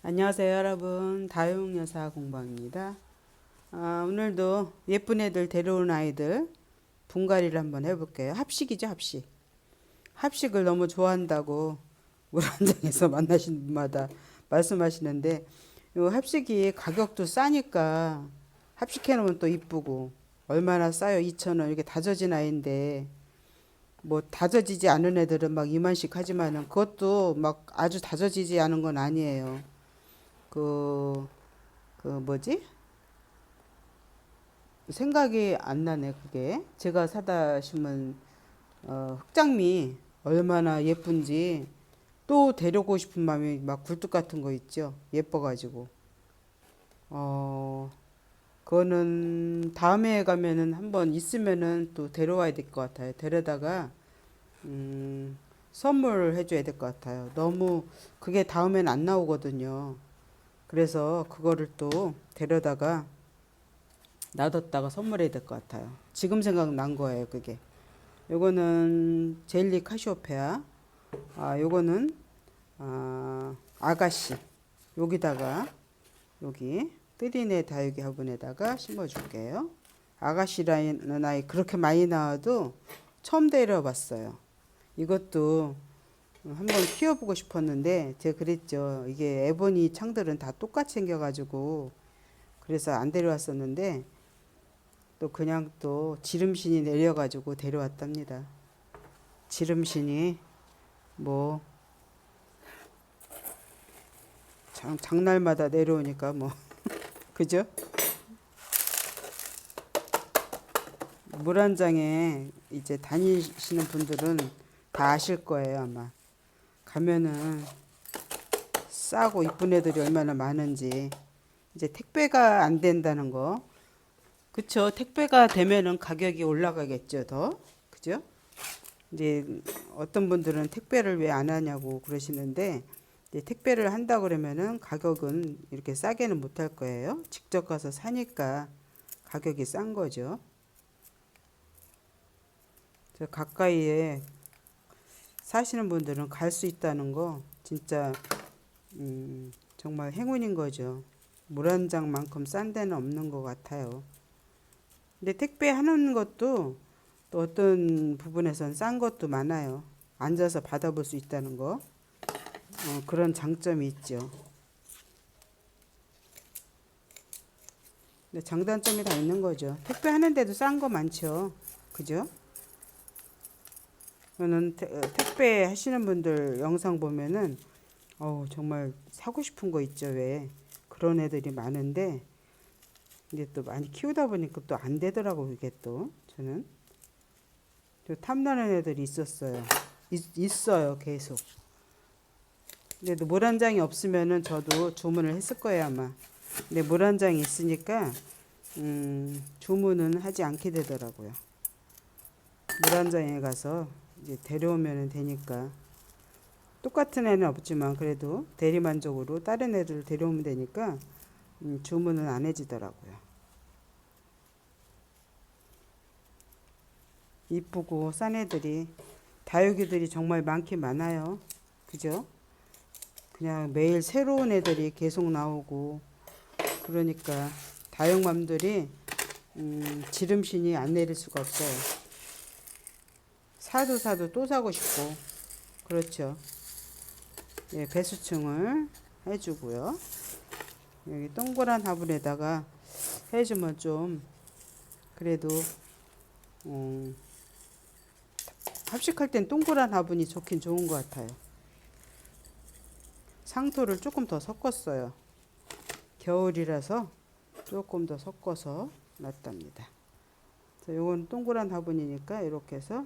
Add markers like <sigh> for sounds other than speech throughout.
안녕하세요 여러분. 다용여사 공방입니다. 아, 오늘도 예쁜 애들 데려온 아이들 분갈이를 한번 해볼게요. 합식이죠 합식. 합식을 너무 좋아한다고 <laughs> 물안장에서 만나신 분마다 말씀하시는데 이 합식이 가격도 싸니까 합식해 놓으면 또 이쁘고 얼마나 싸요? 2,000원. 이렇게 다져진 아이인데 뭐 다져지지 않은 애들은 막 2만씩 하지만은 그것도 막 아주 다져지지 않은 건 아니에요. 그, 그 뭐지? 생각이 안 나네, 그게. 제가 사다 심은, 어, 흑장미 얼마나 예쁜지 또 데려오고 싶은 마음이 막 굴뚝 같은 거 있죠. 예뻐가지고. 어, 그거는 다음에 가면은 한번 있으면은 또 데려와야 될 것 같아요. 데려다가, 음, 선물 해줘야 될 것 같아요. 너무 그게 다음엔 안 나오거든요. 그래서 그거를 또 데려다가 놔뒀다가 선물해야 될 것 같아요. 지금 생각난 거예요, 그게. 요거는 젤리 카시오페아. 아, 요거는 아, 아가씨. 여기다가 여기 뜨리네 다육이 화분에다가 심어줄게요. 아가씨라는 아이 그렇게 많이 나와도 처음 데려봤어요. 이것도 한번 키워보고 싶었는데 제가 그랬죠. 이게 에보니 창들은 다 똑같이 생겨가지고 그래서 안 데려왔었는데 또 그냥 또 지름신이 내려가지고 데려왔답니다. 지름신이 뭐 장, 장날마다 내려오니까 뭐 <laughs> 그죠? 물 한 장에 이제 다니시는 분들은 다 아실 거예요 아마 가면은 싸고 이쁜 애들이 얼마나 많은지. 이제 택배가 안 된다는 거. 그쵸? 택배가 되면은 가격이 올라가겠죠 더? 그죠? 이제 어떤 분들은 택배를 왜 안 하냐고 그러시는데 택배를 한다 그러면은 가격은 이렇게 싸게는 못 할 거예요. 직접 가서 사니까 가격이 싼 거죠. 저 가까이에 사시는 분들은 갈 수 있다는 거 진짜 음, 정말 행운인 거죠. 물 한 장만큼 싼 데는 없는 것 같아요. 근데 택배 하는 것도 또 어떤 부분에선 싼 것도 많아요. 앉아서 받아볼 수 있다는 거 어, 그런 장점이 있죠. 근데 장단점이 다 있는 거죠. 택배 하는데도 싼 거 많죠. 그죠? 저는 태- 어, 택배 하시는 분들 영상 보면은 어우 정말 사고 싶은 거 있죠 왜. 그런 애들이 많은데 이제 또 많이 키우다 보니까 또 안 되더라고 이게 또. 저는. 또 탐나는 애들이 있었어요. 있, 있어요 계속. 근데 물 한 장이 없으면은 저도 주문을 했을 거예요 아마. 근데 물 한 장이 있으니까 음, 주문은 하지 않게 되더라고요. 물 한 장에 가서 이제 데려오면 되니까 똑같은 애는 없지만 그래도 대리만족으로 다른 애들 데려오면 되니까 음, 주문은 안 해지더라고요. 이쁘고 싼 애들이 다육이들이 정말 많긴 많아요. 그죠? 그냥 매일 새로운 애들이 계속 나오고 그러니까 다육맘들이 음, 지름신이 안 내릴 수가 없어요. 사도 사도 또 사고 싶고 그렇죠. 예, 배수층을 해주고요. 여기 동그란 화분에다가 해주면 좀 그래도 음, 합식할 땐 동그란 화분이 좋긴 좋은 것 같아요. 상토를 조금 더 섞었어요. 겨울이라서 조금 더 섞어서 놨답니다. 요건 동그란 화분이니까 이렇게 해서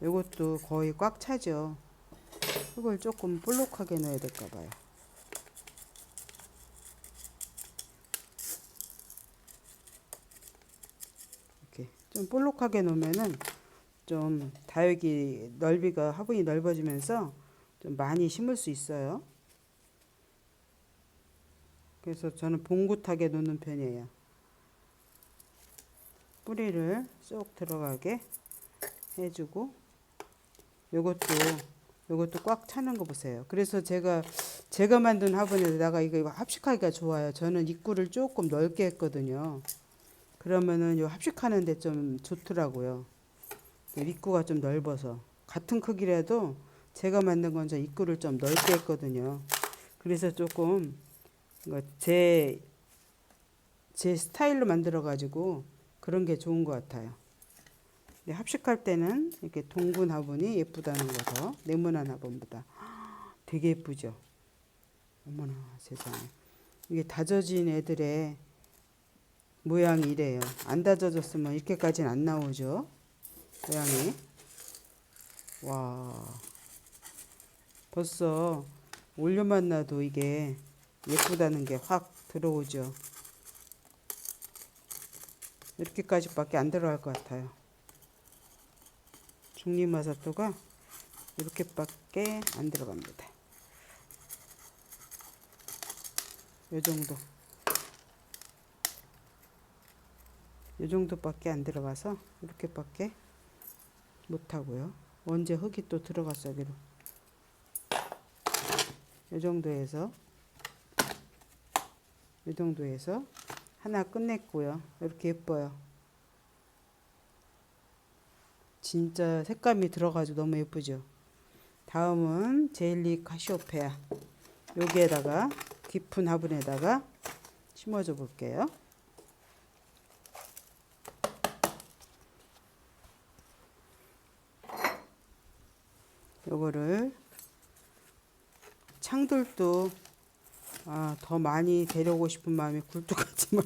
이것도 거의 꽉 차죠. 이걸 조금 볼록하게 넣어야 될까 봐요. 이렇게 좀 볼록하게 놓으면은 좀 다육이 넓이가 화분이 넓어지면서 좀 많이 심을 수 있어요. 그래서 저는 봉긋하게 놓는 편이에요. 뿌리를 쏙 들어가게 해주고 요것도 요것도 꽉 차는 거 보세요. 그래서 제가 제가 만든 화분에다가 이거 합식하기가 좋아요. 저는 입구를 조금 넓게 했거든요. 그러면은 요 합식하는데 좀 좋더라고요. 입구가 좀 넓어서 같은 크기라도 제가 만든 건 저 입구를 좀 넓게 했거든요. 그래서 조금 제, 제 스타일로 만들어 가지고 그런 게 좋은 것 같아요. 네, 합식할 때는 이렇게 동분 화분이 예쁘다는 거죠. 네모난 화분보다 되게 예쁘죠. 어머나 세상에 이게 다져진 애들의 모양이 이래요. 안 다져졌으면 이렇게까지는 안 나오죠. 모양이 와 벌써 올려만 놔도 이게 예쁘다는 게 확 들어오죠. 이렇게까지밖에 안 들어갈 것 같아요. 중립마사토가 이렇게밖에 안 들어갑니다. 요 정도. 요 정도밖에 안 들어가서 이렇게밖에 못 하고요. 언제 흙이 또 들어갔어 여기로. 요 정도에서 요 정도에서 하나 끝냈고요. 이렇게 예뻐요. 진짜 색감이 들어가지고 너무 예쁘죠. 다음은 제일리 카시오페아. 여기에다가 깊은 화분에다가 심어줘 볼게요. 요거를 창들도 아, 더 많이 데려오고 싶은 마음이 굴뚝하지만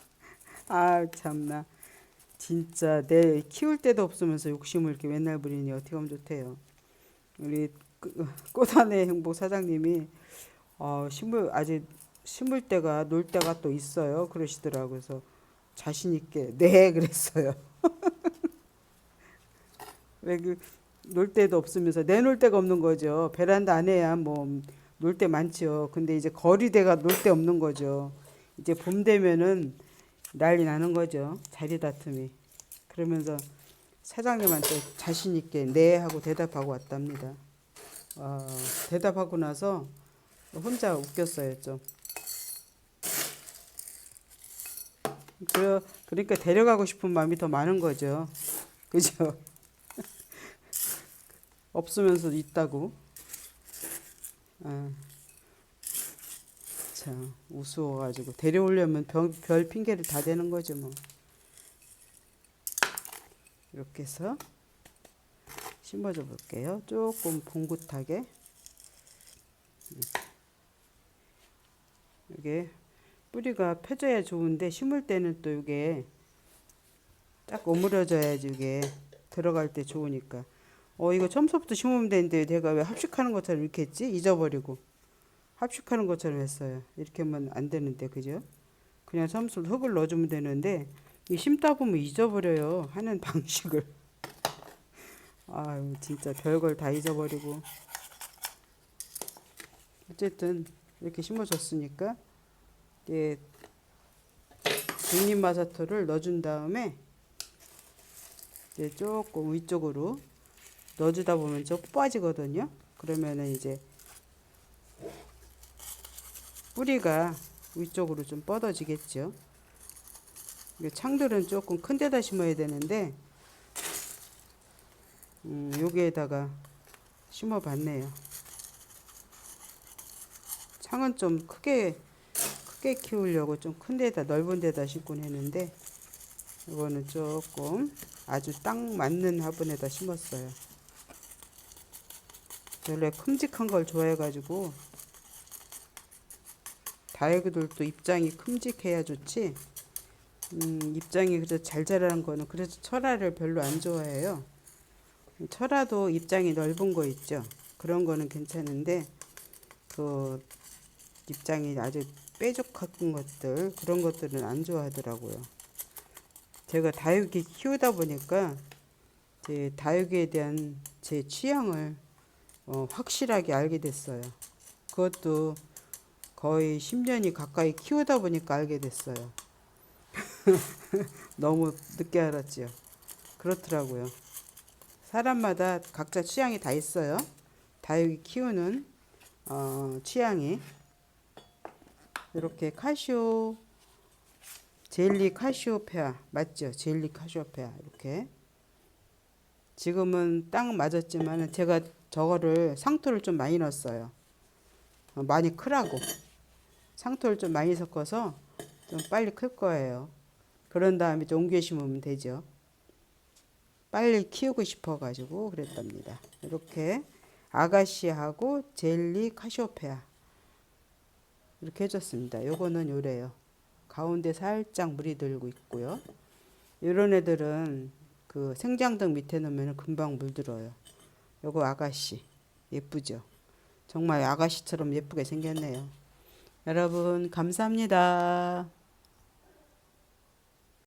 <laughs> 아 참나 진짜 내 키울 데도 없으면서 욕심을 이렇게 맨날 부리니 어떻게 하면 좋대요. 우리 그- 꽃안의 행복 사장님이 어, 심을 아직 심을 때가 놀 때가 또 있어요. 그러시더라고요. 그래서 자신 있게 네 <laughs> 그랬어요. 왜 그놀 데도 없으면서 내놀 데가 없는 거죠. 베란다 안에야 뭐놀데 많죠. 근데 이제 거리대가 놀데 없는 거죠. 이제 봄 되면은 난리 나는 거죠. 자리 다툼이. 그러면서 사장님한테 자신 있게 네 하고 대답하고 왔답니다. 어, 대답하고 나서 혼자 웃겼어요 좀. 그 그러니까 데려가고 싶은 마음이 더 많은 거죠. <laughs> 그죠? <laughs> 없으면서 있다고. 아, 참 우스워가지고 데려오려면 별, 별 핑계를 다 대는 거죠 뭐. 이렇게 해서 심어줘 볼게요. 조금 봉긋하게. 음. 이게 뿌리가 펴져야 좋은데 심을 때는 또 이게 딱 오므려져야지 이게 들어갈 때 좋으니까. 어 이거 처음부터 심으면 되는데 내가 왜 합식하는 것처럼 이렇게 했지? 잊어버리고 합식하는 것처럼 했어요. 이렇게 하면 안 되는데 그죠? 그냥 처음부터 흙을 넣어주면 되는데 이 심다 보면 잊어버려요 하는 <laughs> 방식을. 아유 진짜 별걸 다 잊어버리고 어쨌든 이렇게 심어줬으니까 이제 중립마사토를 넣어준 다음에 이제 조금 위쪽으로 넣어주다 보면 좀 뽑아지거든요. 그러면은 이제 뿌리가 위쪽으로 좀 뻗어지겠죠. 창들은 조금 큰 데다 심어야 되는데 음, 여기에다가 심어 봤네요. 창은 좀 크게 크게 키우려고 좀 큰 데다 넓은 데다 심곤 했는데 이거는 조금 아주 딱 맞는 화분에다 심었어요. 원래 큼직한 걸 좋아해 가지고 다이그들도 입장이 큼직해야 좋지 음, 입장이 그저 잘 자라는 거는 그래서 철화를 별로 안 좋아해요. 철화도 입장이 넓은 거 있죠. 그런 거는 괜찮은데 그 입장이 아주 뾰족한 것들 그런 것들은 안 좋아하더라고요. 제가 다육이 키우다 보니까 제 다육이에 대한 제 취향을 어, 확실하게 알게 됐어요. 그것도 거의 10년이 가까이 키우다 보니까 알게 됐어요. <laughs> 너무 늦게 알았지요. 그렇더라고요. 사람마다 각자 취향이 다 있어요. 다육이 키우는 어, 취향이 이렇게 카시오 젤리 카시오페아 맞죠? 젤리 카시오페아 이렇게 지금은 딱 맞았지만 제가 저거를 상토를 좀 많이 넣었어요. 어, 많이 크라고 상토를 좀 많이 섞어서 좀 빨리 클 거예요. 그런 다음에 좀 옮겨 심으면 되죠. 빨리 키우고 싶어가지고 그랬답니다. 이렇게 아가씨하고 젤리 카시오페아 이렇게 해줬습니다. 요거는 요래요. 가운데 살짝 물이 들고 있고요. 이런 애들은 그 생장등 밑에 놓으면 금방 물들어요. 요거 아가씨 예쁘죠? 정말 아가씨처럼 예쁘게 생겼네요. 여러분 감사합니다.